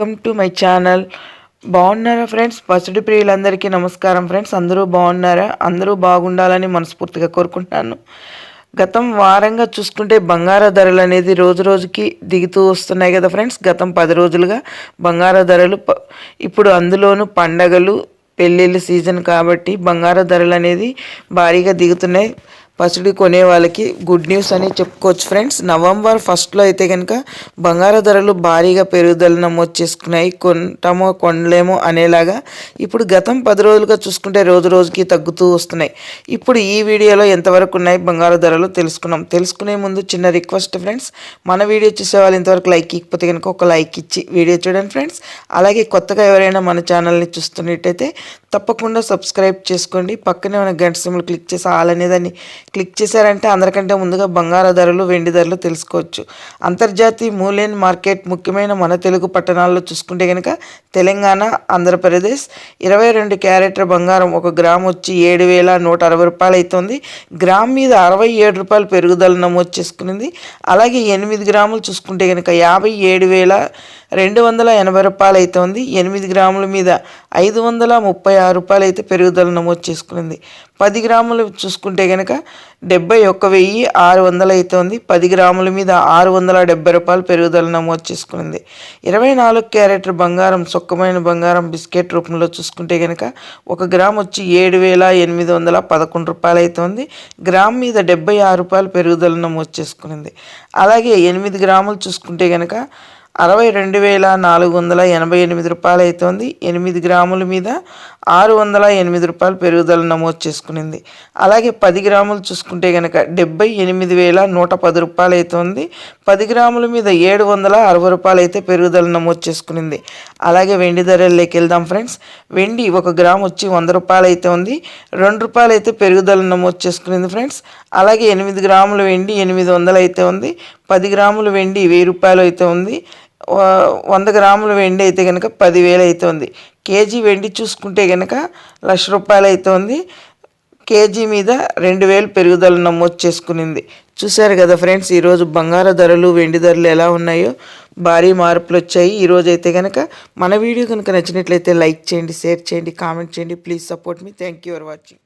Welcome to my channel. బాగున్నారా friends? పసుడి ప్రియులందరికీ నమస్కారం ఫ్రెండ్స్. అందరూ బాగున్నారా? అందరూ బాగుండాలని మనస్ఫూర్తిగా కోరుకుంటున్నాను. గతం వారంగా చూసుకుంటే బంగార ధరలు అనేది రోజు రోజుకి దిగుతూ వస్తున్నాయి కదా ఫ్రెండ్స్. గతం పది రోజులుగా బంగార ధరలు ఇప్పుడు అందులోనూ పండగలు పెళ్ళిళ్ళ సీజన్ కాబట్టి బంగార ధరలు అనేది భారీగా దిగుతున్నాయి. పసిడి కొనే వాళ్ళకి గుడ్ న్యూస్ అని చెప్పుకోవచ్చు ఫ్రెండ్స్ నవంబర్ ఫస్ట్లో అయితే కనుక బంగారు ధరలు భారీగా పెరుగుదల నమోదు చేసుకున్నాయి. కొంటామో కొనలేమో అనేలాగా ఇప్పుడు గతం పది రోజులుగా చూసుకుంటే రోజు రోజుకి తగ్గుతూ వస్తున్నాయి. ఇప్పుడు ఈ వీడియోలో ఎంతవరకు ఉన్నాయి బంగారు ధరలు తెలుసుకున్నాం. తెలుసుకునే ముందు చిన్న రిక్వెస్ట్ ఫ్రెండ్స్ మన వీడియో చూసే వాళ్ళు ఇంతవరకు లైక్ ఇకపోతే కనుక ఒక లైక్ ఇచ్చి వీడియో చూడండి ఫ్రెండ్స్ అలాగే కొత్తగా ఎవరైనా మన ఛానల్ని చూస్తున్నట్టయితే తప్పకుండా సబ్స్క్రైబ్ చేసుకోండి. పక్కనే ఉన్న గంట సిమ్లు క్లిక్ చేసి ఆల్ అనేదాన్ని క్లిక్ చేశారంటే అందరికంటే ముందుగా బంగారు ధరలు వెండి ధరలు తెలుసుకోవచ్చు. అంతర్జాతీయ మూల్యం మార్కెట్ ముఖ్యమైన మన తెలుగు పట్టణాల్లో చూసుకుంటే కనుక తెలంగాణ ఆంధ్రప్రదేశ్ ఇరవై రెండు క్యారెట్ల బంగారం ఒక గ్రామ్ వచ్చి ఏడు వేల నూట అరవై రూపాయలు అవుతుంది గ్రామ్ మీద అరవై ఏడు రూపాయలు పెరుగుదల నమోదు చేసుకునింది. అలాగే ఎనిమిది గ్రాములు చూసుకుంటే కనుక యాభై ఏడు వేల రెండు వందల ఎనభై రూపాయలు అయితే ఉంది ఎనిమిది గ్రాముల మీద ఐదు వందల ముప్పై ఆరు రూపాయలు అయితే పెరుగుదల నమోదు చేసుకునింది. పది గ్రాములు చూసుకుంటే కనుక డెబ్బై ఒక్క వెయ్యి ఆరు వందలు అయితే ఉంది పది గ్రాముల మీద ఆరు వందల డెబ్బై రూపాయలు పెరుగుదల నమోదు చేసుకునింది. ఇరవై నాలుగు క్యారెట్ బంగారం సొక్కమైన బంగారం బిస్కెట్ రూపంలో చూసుకుంటే కనుక ఒక గ్రామ్ వచ్చి ఏడు వేల ఎనిమిది వందల పదకొండు రూపాయలు అయితే ఉంది గ్రామ్ మీద డెబ్బై ఆరు రూపాయలు పెరుగుదల నమోదు చేసుకునింది. అలాగే ఎనిమిది గ్రాములు చూసుకుంటే కనుక అరవై రెండు వేల నాలుగు వందల ఎనభై ఎనిమిది రూపాయలు అవుతోంది ఎనిమిది గ్రాముల మీద ఆరు వందల ఎనిమిది రూపాయలు పెరుగుదల నమోదు చేసుకునింది. అలాగే పది గ్రాములు చూసుకుంటే కనుక డెబ్బై ఎనిమిది వేల నూట పది రూపాయలు అవుతోంది పది గ్రాముల మీద ఏడు వందల అరవై రూపాయలు అయితే పెరుగుదల నమోదు చేసుకునింది. అలాగే వెండి ధరల్లోకి వెళ్దాం ఫ్రెండ్స్. వెండి ఒక గ్రాము వచ్చి వంద రూపాయలు అయితే ఉంది రెండు రూపాయలు అయితే పెరుగుదల నమోదు చేసుకునింది ఫ్రెండ్స్. అలాగే ఎనిమిది గ్రాముల వెండి ఎనిమిది వందలు అయితే ఉంది పది గ్రాములు వెండి వెయ్యి రూపాయలు అయితే ఉంది. వంద గ్రాముల వెండి అయితే కనుక పదివేలు అవుతుంది కేజీ వెండి చూసుకుంటే కనుక లక్ష రూపాయలు అవుతుంది కేజీ మీద రెండు వేలు పెరుగుదల నమోదు చేసుకునింది. చూశారు కదా ఫ్రెండ్స్ ఈరోజు బంగారు ధరలు వెండి ధరలు ఎలా ఉన్నాయో భారీ మార్పులు వచ్చాయి. ఈరోజు అయితే కనుక మన వీడియో కనుక నచ్చినట్లయితే లైక్ చేయండి షేర్ చేయండి కామెంట్ చేయండి. Please support me. Thank you for watching.